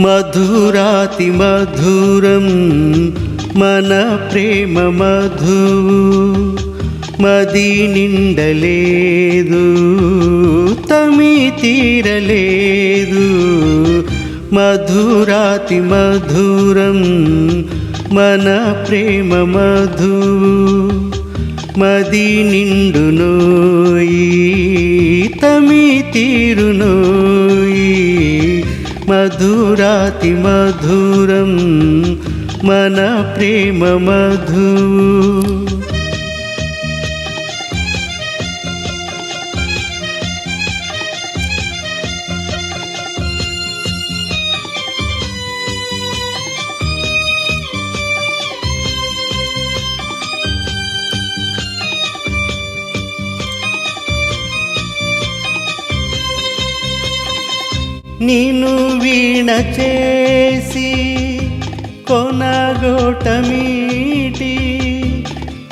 మధురాతి మధురం మన ప్రేమ మధువు మది నిండలేదు తమి తీరలేదు. మధురాతి మధురం మన ప్రేమ మధువు మది నిండునోయి తమి తీరునోయి మధురాతి మధురం మన ప్రేమ మధు. నిను వీణ చేసి కొనగోటమీటి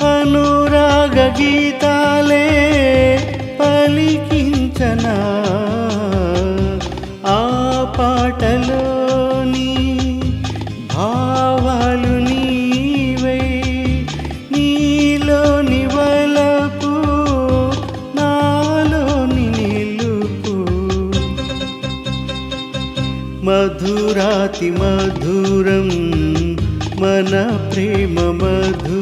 అనురాగ గీతాలే మన ప్రేమ మధు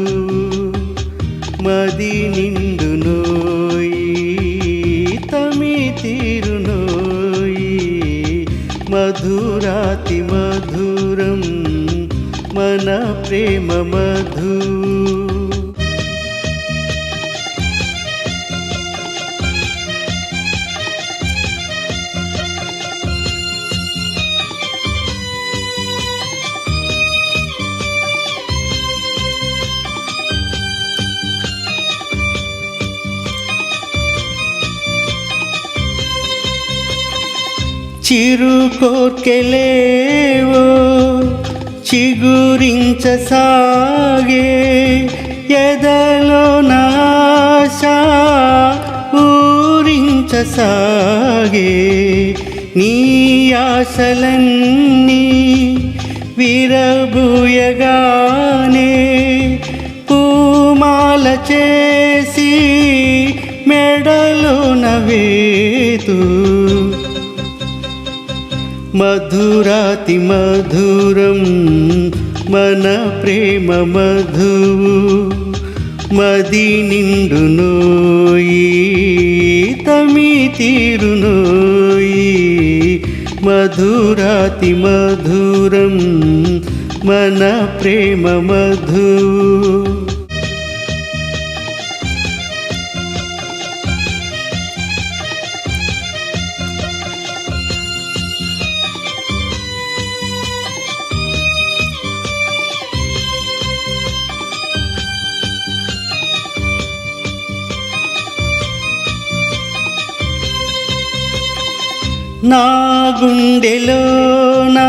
మది నిండు నోయి తమి తీరు నోయి. మధురాతి మధురం మన ప్రేమ మధు చిరు కోర్కెలేవో చిగురించసాగే ఎదలో నాశ ఊరించసాగే నీ ఆశలన్నీ విరబూయగానే పూమాల చే మధురాతి మధురం మన ప్రేమ మధువు మది నిండు నోయి తమి తీరునోయి మధురాతి మధురం మన ప్రేమ మధువు నా గుండెలోనా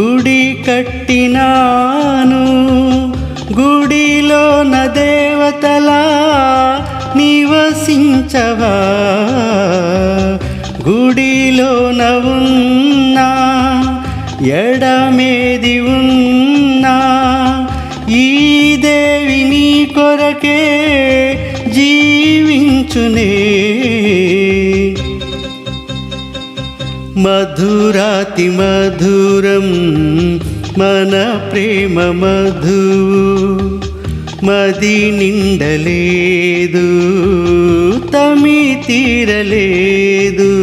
గుడి కట్టినాను. గుడిలోన దేవతలా నివసించవా. గుడిలో ఉన్నా ఎడమేది ఉన్నా ఈ దేవిని కొరకే జీవించునే. మధురాతి మధురం మన ప్రేమ మధు. మది నిండలేదు తమి తీరలేదు.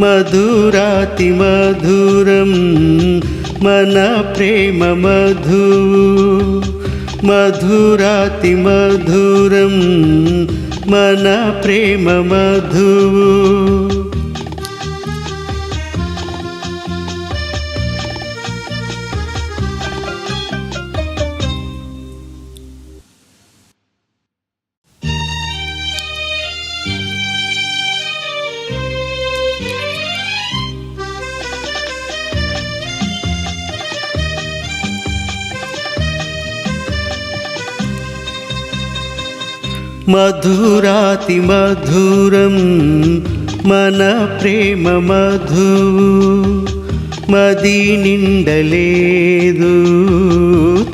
మధురాతి మధురం మన ప్రేమ మధు. మధురాతి మధురం మన ప్రేమ మధువు మధురాతి మధురం మన ప్రేమ మధు మది నిండలేదు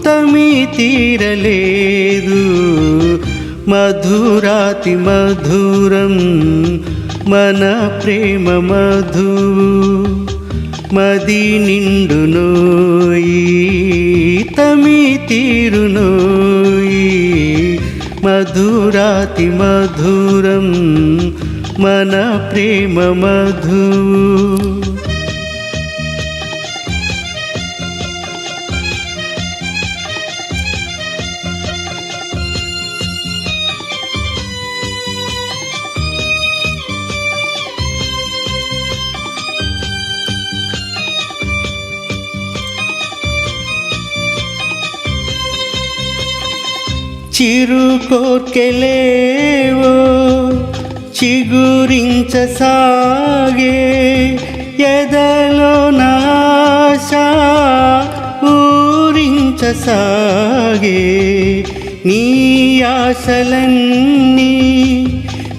తమి తీరలేదు. మధురాతి మధురం మన ప్రేమ మధు మది నిండునోయి తమి తీరునోయి. మధురాతి మధురం మన ప్రేమ మధు. చిరు కోర్కెలేవో చిగురించసాగే ఎదలో నాశ ఊరించసాగే నీ ఆశలన్నీ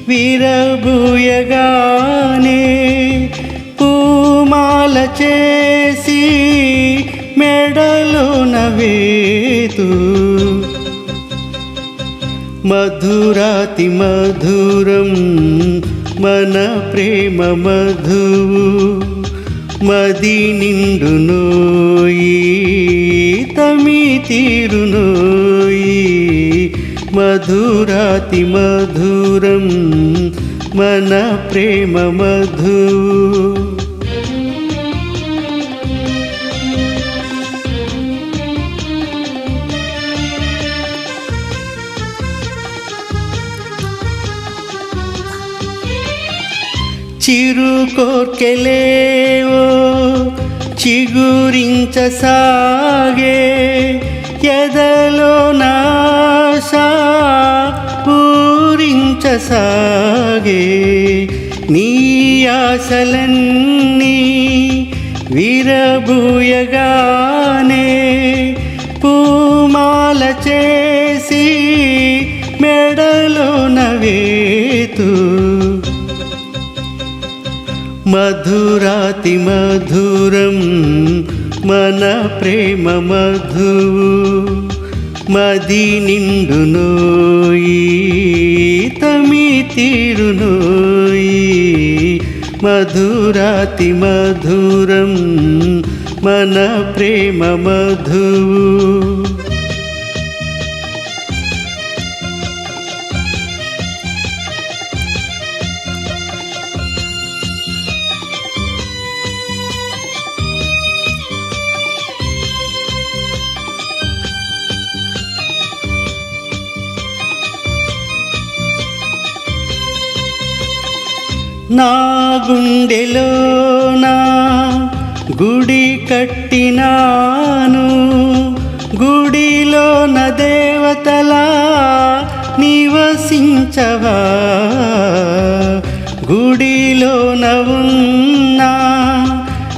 విరబూయగానే పూమాల చేసి మెడలో నవేతూ మధురాతి మధురం మన ప్రేమ మధువు మది నిండునోయి తమి తీరునోయి మధురాతి మధురం మన ప్రేమ మధువు చిరు కోర్కెలేవో చిగురించసాగే ఎదలో నాశా పూరించసాగే. నీ ఆశలన్నీ విరబూయగానే పూమాల చే మధురాతి మధురం మన ప్రేమ మధువు మది నిండునోయి తమి తీరునోయి మధురాతి మధురం మన ప్రేమ మధువు నా గుండెలోనా గుడి కట్టినాను. గుడిలోన దేవతలా నివసించవా. గుడిలోన ఉన్నా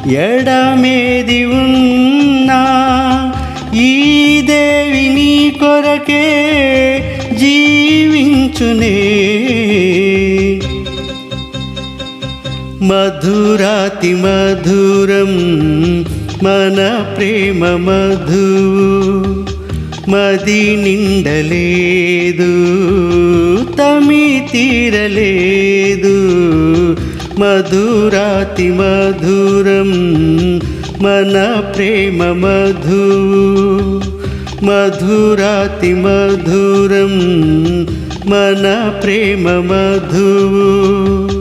ఎడమే మధురాతి మధురం మన ప్రేమ మధు. మది నిండలేదు తమి తీరలేదు. మధురాతి మధురం మన ప్రేమ మధు. మధురాతి మధురం మన ప్రేమ మధువు